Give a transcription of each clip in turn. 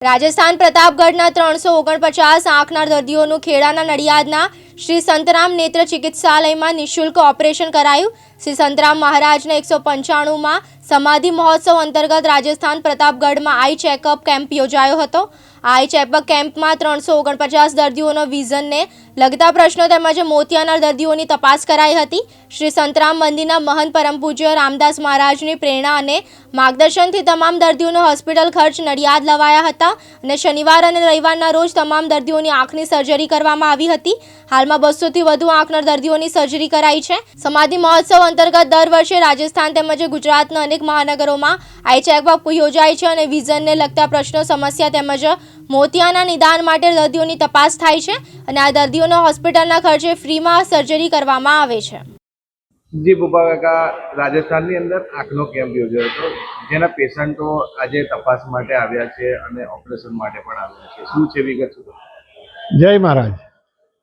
રાજસ્થાન પ્રતાપગઢના ત્રણસો ઓગણપચાસ આંખના દર્દીઓનું ખેડાના નડિયાદના શ્રી સંતરામ નેત્ર ચિકિત્સાલયમાં નિઃશુલ્ક ઓપરેશન કરાયું. શ્રી સંતરામ મહારાજને એકસો પંચાણુંમાં સમાધિ મહોત્સવ અંતર્ગત રાજસ્થાન પ્રતાપગઢમાં આઈ ચેકઅપ કેમ્પ યોજાયો હતો. આઈ ચેકઅપ કેમ્પમાં ત્રણસો ઓગણપચાસ દર્દીઓનો વિઝનને લગતા પ્રશ્નો તેમજ મોતિયાના દર્દીઓની તપાસ કરાઈ હતી. શ્રી સંતરામ મંદિરના મહંત પરમ પૂજ્ય રામદાસ મહારાજની પ્રેરણા અને માર્ગદર્શનથી તમામ દર્દીઓનો હોસ્પિટલ ખર્ચ નડિયાદ લવાયા હતા અને શનિવાર અને રવિવારના રોજ તમામ દર્દીઓની આંખની સર્જરી કરવામાં આવી હતી. હાલમાં બસોથી વધુ આંખના દર્દીઓની સર્જરી કરાઈ છે. સમાધિ મહોત્સવ અંતર્ગત દર વર્ષે રાજસ્થાન તેમજ ગુજરાતના અનેક મહાનગરોમાં આઈ ચેકઅપ યોજાય છે અને વિઝનને લગતા પ્રશ્નો સમસ્યા તેમજ મોતિયાના નિદાન માટે દર્દીઓની તપાસ થાય છે અને આ દર્દીઓનો હોસ્પિટલના ખર્ચે ફ્રીમાં સર્જરી કરવામાં આવે છે. જી બુપા કાકા રાજસ્થાનની અંદર આંખનો કેમ્પ યોજાયો હતો. જેના પેશન્ટો આજે તપાસ માટે આવ્યા છે અને ઓપરેશન માટે પણ આવ્યા છે. શું છે વિગત જય મહારાજ.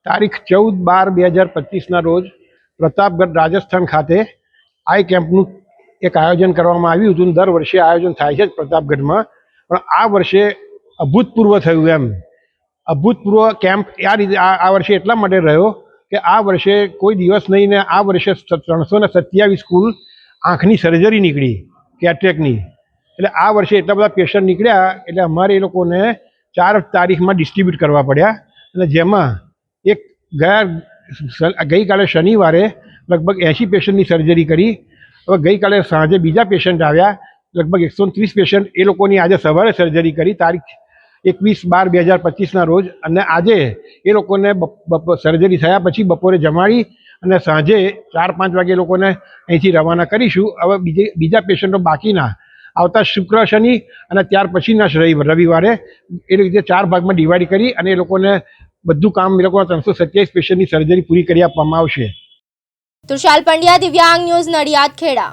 તારીખ ચૌદ બાર બે હજાર પચીસના રોજ પ્રતાપગઢ રાજસ્થાન ખાતે આઈ કેમ્પનું એક આયોજન કરવામાં આવ્યું હતું. દર વર્ષે આયોજન થાય છે જ પ્રતાપગઢમાં. પણ આ વર્ષે અભૂતપૂર્વ થયું એમ. અભૂતપૂર્વ કેમ્પ આ રીતે આ વર્ષે એટલા માટે રહ્યો કે આ વર્ષે કોઈ દિવસ નહીં ને આ વર્ષે ત્રણસો ને સત્યાવીસ કુલ આંખની સર્જરી નીકળી કેટ્રેકની એટલે આ વર્ષે એટલા બધા પેશન્ટ નીકળ્યા એટલે અમારે એ લોકોને ચાર તારીખમાં ડિસ્ટ્રીબ્યુટ કરવા પડ્યા. અને જેમાં એક ગયા ગઈકાલે શનિવારે લગભગ એંશી પેશન્ટની સર્જરી કરી. હવે ગઈકાલે સાંજે બીજા પેશન્ટ આવ્યા. લગભગ એકસો ત્રીસ પેશન્ટ એ લોકોની આજે સવારે સર્જરી કરી, તારીખ એકવીસ બાર બે હજાર પચીસના રોજ. અને આજે એ લોકોને સર્જરી થયા પછી બપોરે જમાડી અને સાંજે ચાર પાંચ વાગે લોકોને અહીંથી રવાના કરીશું. હવે બીજે, બીજા પેશન્ટો બાકીના આવતા શુક્ર, શનિ અને ત્યાર પછીના રવિ રવિવારે એ રીતે ચાર ભાગમાં ડિવાઈડ કરી અને એ લોકોને બધું કામ એ લોકોના ત્રણસો સત્યાવીસ પેશન્ટની સર્જરી પૂરી કરી આપવામાં આવશે. તુષાલ પંડ્યા, દિવ્યાંગ ન્યૂઝ નડિયાદ, ખેડા.